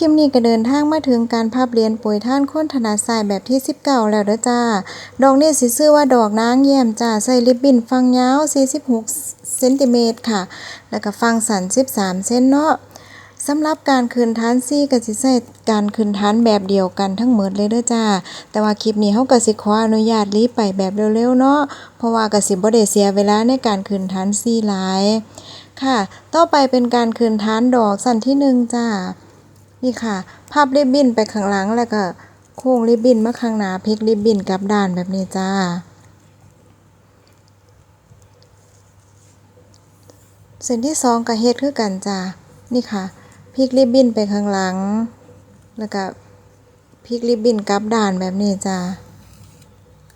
คลิปนี้ก็เดินทางมาถึงการภาพเรียนปุ๋ยท่านค้นถนัดสายแบบที่ 19 แล้วเด้อจ้า ดอกนี้สิชื่อว่าดอกนางแย้มจ้า ใส่ริบบิ้นฟังยาว 46เซนติเมตรค่ะ แล้วก็ฟังสัน 13 เซนเนาะสำหรับการคืนฐานซี่ก็สิใช้การคืนฐานแบบเดียวกันทั้งหมดเลยเด้อจ้า แต่ว่าคลิปนี้เฮาก็สิขออนุญาตรีบไปแบบเร็วๆเนาะ เพราะว่าก็สิบ่ได้เสียเวลาในการคืนฐานซี่หลาย ค่ะ ต่อไปเป็นการคืนฐานดอกสั้นที่หนึ่งจ้า นี่ค่ะพับริบบิ้นไปข้างหลังแล้วก็โค้งริบบิ้นมาข้างหน้าพลิกริบบิ้นกลับด้านแบบนี้จ้า เส้นที่สองก็เฮ็ดคือกันจ้า นี่ค่ะพลิกริบบิ้นไปข้างหลัง แล้วก็พลิกริบบิ้นกลับด้านแบบนี้จ้า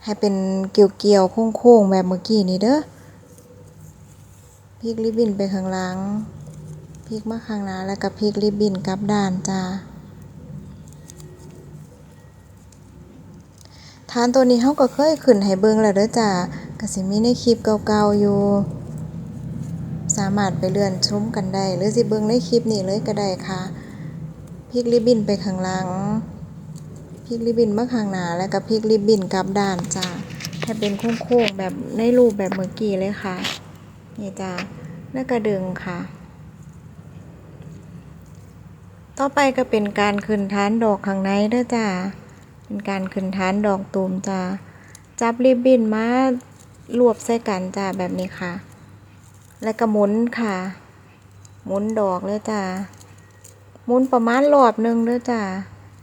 ให้เป็นเกี่ยวๆโค้งๆแบบเมื่อกี้นี้เด้อพลิกริบบิ้นไปข้างหลัง ลิกมาข้างหน้าแล้วก็พลิกริบบิ้นกลับด้านจ้าฐานตัวนี้เฮาก็เคยขึ้นให้เบิ่งแล้วเด้อจ้ากสิมีในคลิปเก่าๆอยู่ สามารถไปเลื่อนชมกันได้ หรือสิเบิ่งในคลิปนี้เลยก็ได้ค่ะพลิกริบบิ้นไปข้างหลังพลิกริบบิ้นมาข้างหน้าแล้วก็พลิกริบบิ้นกลับด้านจ้าให้เป็นโค้งๆแบบในรูปแบบเมื่อกี้เลยค่ะนี่จ้าแล้วก็ดึงค่ะ ต่อไปก็เป็นการขึ้นฐานดอกข้างในเด้อจ้าเป็นการขึ้นฐานดอกตูมจ้าจับริบบิ้นมารวบใส่กันจ้าแบบนี้ค่ะ แล้วก็หมุนค่ะ หมุนดอกเลยจ้าหมุนประมาณรอบหนึงเด้อจ้า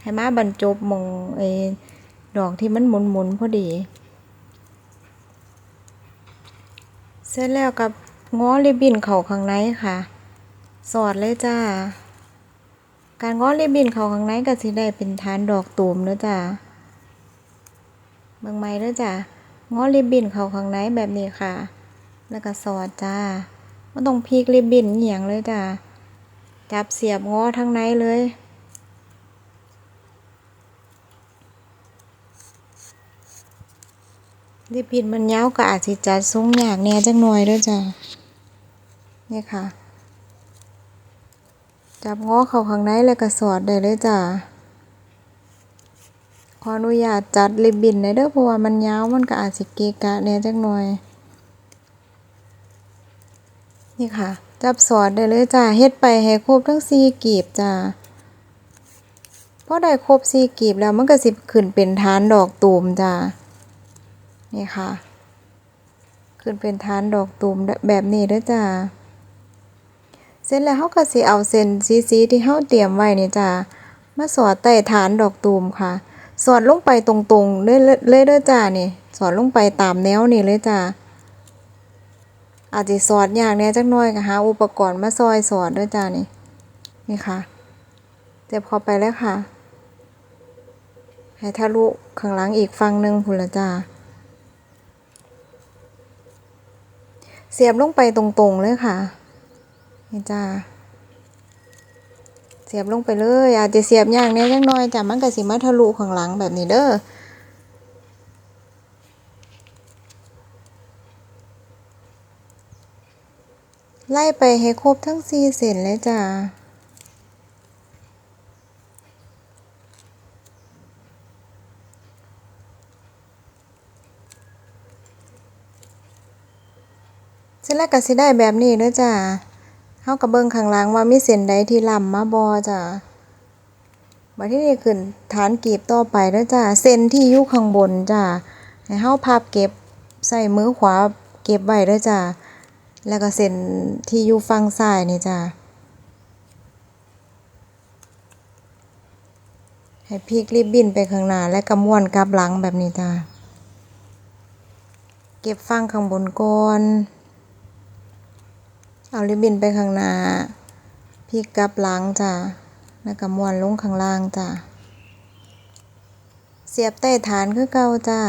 ให้มาบรรจบมองไอ้ดอกที่มันหมุนหมุนพอดี เสร็จแล้วกับง้อริบบิ้นเข้าข้างในค่ะ สอดเลยจ้า การง้อริบบิ้นเขาข้างในก็สิได้เป็นฐานดอกตูมเด้อจ้าเบิ่งใหม่เด้อจ้าง้อริบบิ้นเขาข้างในแบบนี้ค่ะ แล้วก็สอดจ้าบ่ต้องพลิกริบบิ้นอิหยังเลยจ้าจับเสียบง้อทั้งในเลยริบบิ้นมันยาวก็อาจสิจัดทรงอยากแน่จักหน่อยเด้อจ้านี่ค่ะ จับง้อเข้าข้างในแล้วก็สอดได้เลยจ้าขออนุญาตจัดริบบิ้นหน่อยเด้อเพราะว่ามันยาวมันก็อาจสิเกะกะแหน่จักหน่อย นี่ค่ะ จับสอดได้เลยจ้าเฮ็ดไปให้ครบทั้งสี่กีบจ้าพอได้ครบสี่กีบแล้วมันก็สิขึ้นเป็นฐานดอกตูมจ้านี่ค่ะ ขึ้นเป็นฐานดอกตูมแบบนี้เด้อจ้า เสร็จแล้วเฮาก็สิเอาเส้นสีๆที่เฮาเตรียมไว้นี่จ้ามาสอดใต้ฐานดอกตูมค่ะ สอดลงไปตรงๆเลยเลยเด้อจ้านี่ สอดลงไปตามแนวนี่เลยจ้าอาจสิสอดยากแหน่จักหน่อยก็หาอุปกรณ์มาซอยสอดเด้อจ้านี่นี่ค่ะเจ็บเข้าไปเลยค่ะ ให้ทะลุข้างหลังอีกฝั่งหนึ่งพุ่นละจ้าเสียบลงไปตรงๆเลยค่ะ นี่จ้าเสียบลงไปเลย อาจจะเสียบอย่ากแหน่จักน่อยจ้ะมันก็สิมาทะลุข้างหลังแบบนี้เด้อไล่ไปให้ครบทั้งสี่เส้นเลยจ้าเสร็จแล้วก็สิได้แบบนี้เด้อจ้า เฮาก็เบิ่งข้างหลังว่ามีเส้นใดที่ลำมาบ่จ้าบัดทีนี้ขึ้นฐานกีบต่อไปเด้อจ้าเส้นที่อยู่ข้างบนจ้าให้เฮาพับเก็บใส่มือขวาเก็บไว้เด้อจ้าแล้วก็เส้นที่อยู่ฝั่งซ้ายนี่จ้าให้พลิกริบบิ้นไปข้างหน้าแล้วก็ม้วนกลับหลังแบบนี้จ้าเก็บฝั่งข้างบนก่อน เอาริบบินไปข้างหน้าพลิกกลับหลังจ้าแล้วก็ม้วนลงข้างล่างจ้าเสียบใต้ฐานคือเก่าจ้า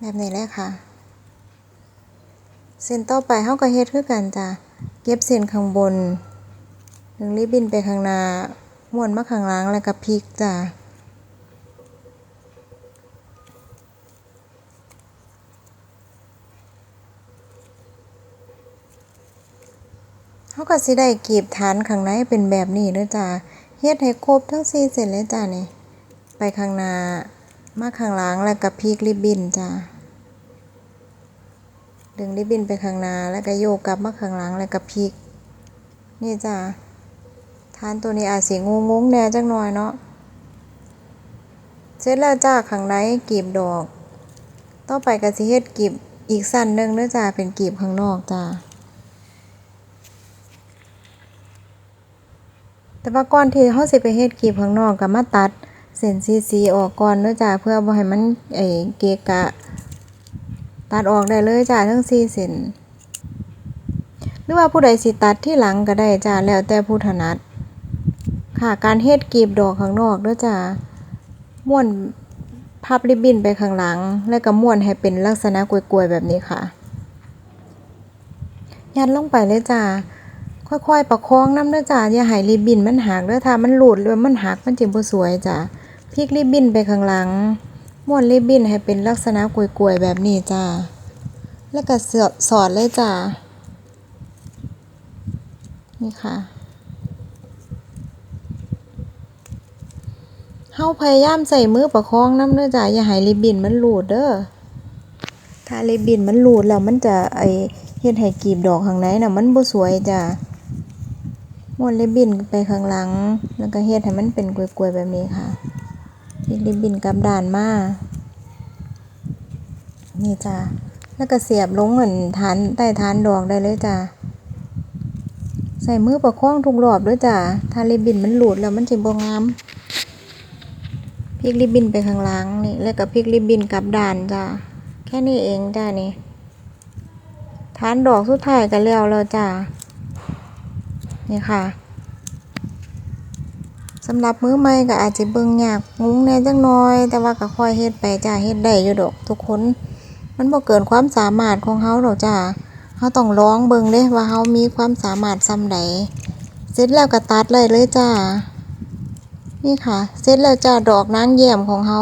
แบบนี้เลยค่ะ เส้นต่อไปเฮาก็เฮ็ดคือกันจ้ะเก็บเส้นข้างบนดึงริบบิ้นไปข้างหน้าม้วนมาข้างหลังแล้วก็พลิกจ้ะ เขาก็สิได้กีบฐานข้างในเป็นแบบนี้เด้อจ้าเฮ็ดให้ครบทั้งสี่เส้นเลยจ้านี่ ไปข้างหน้ามาข้างหลังแล้วก็พลิกริบบิ้นจ้าดึงริบบิ้นไปข้างหน้าแล้วก็โยกกลับมาข้างหลังแล้วก็พลิก นี่จ้าฐานตัวนี้อาจสิงงงแน่จักหน่อยเนาะเสร็จแล้วจ้าข้างในกีบดอก ต่อไปก็สิเฮ็ดกีบอีกสั้นนึงเด้อจ้าเป็นกีบข้างนอกจ้า แต่ว่าก่อนที่เฮาสิไปเฮ็ดกีบข้างนอกก็มาตัดเส้นสีๆออกก่อนเด้อจ้าเพื่อบ่ให้มันไอ้เกะกะ ตัดออกได้เลยจ้าทั้ง4เส้นหรือว่าผู้ใดสิตัดที่หลังก็ได้จ้าแล้วแต่ผู้ถนัด ค่ะการเฮ็ดกีบดอกข้างนอกเด้อจ้าม้วนพับริบบิ้นไปข้างหลัง แล้วก็ม้วนให้เป็นลักษณะกลวยๆแบบนี้ค่ะ ยัดลงไปเลยจ้า ค่อยๆ ประคองน้ำเด้อจ้าอย่าให้ริบบิ้นมันหักเด้อถ้ามันหลุดหรือว่ามันหักมันจิบ่สวยจ้าพลิกริบบิ้นไปข้างหลังม้วนริบบิ้นให้เป็นลักษณะกลวยๆแบบนี้จ้าแล้วก็สอดสอดเลยจ้านี่ค่ะเฮาพยายามใส่มือประคองน้ำเด้อจ้าอย่าให้ริบบิ้นมันหลุดเด้อถ้าริบบิ้นมันหลุดแล้วมันจะไอเฮ็ดให้กีบดอกข้างในน่ะมันบ่สวยจ้ะ ม้วนริบบิ้นไปข้างหลัง แล้วก็เฮ็ดให้มันเป็นกลวยๆแบบนี้ค่ะพลิกริบบิ้นกลับด้านมานี่จ้ะแล้วก็เสียบลงเหมือนฐานใต้ฐานดอกได้เลยจ้ะใส่มือประคองทุกรอบด้วยจ้ะถ้าริบบิ้นมันหลุดแล้วมันสิบ่งามพลิกริบบิ้นไปข้างหลังนี่แล้วก็พลิกริบบิ้นกลับด้านจ้ะแค่นี้เองจ้านี่ฐานดอกสุดท้ายกันแล้วแล้วจ้า นี่ค่ะสำหรับมือใหม่ก็อาจจะเบิ่งยากงุ้งแน่จังน้อย แต่ว่าก็ค่อยเฮ็ดไปจ้าเฮ็ดได้อยู่ดอกทุกคน มันบ่เกินความสามารถของเฮาดอกจ้าเฮาต้องลองเบิ่งเด้ว่าเฮามีความสามารถส่ำใดเสร็จแล้วก็ตัดเลยเลยจ้า นี่ค่ะ เสร็จแล้วจ้าดอกนางแย้มของเฮา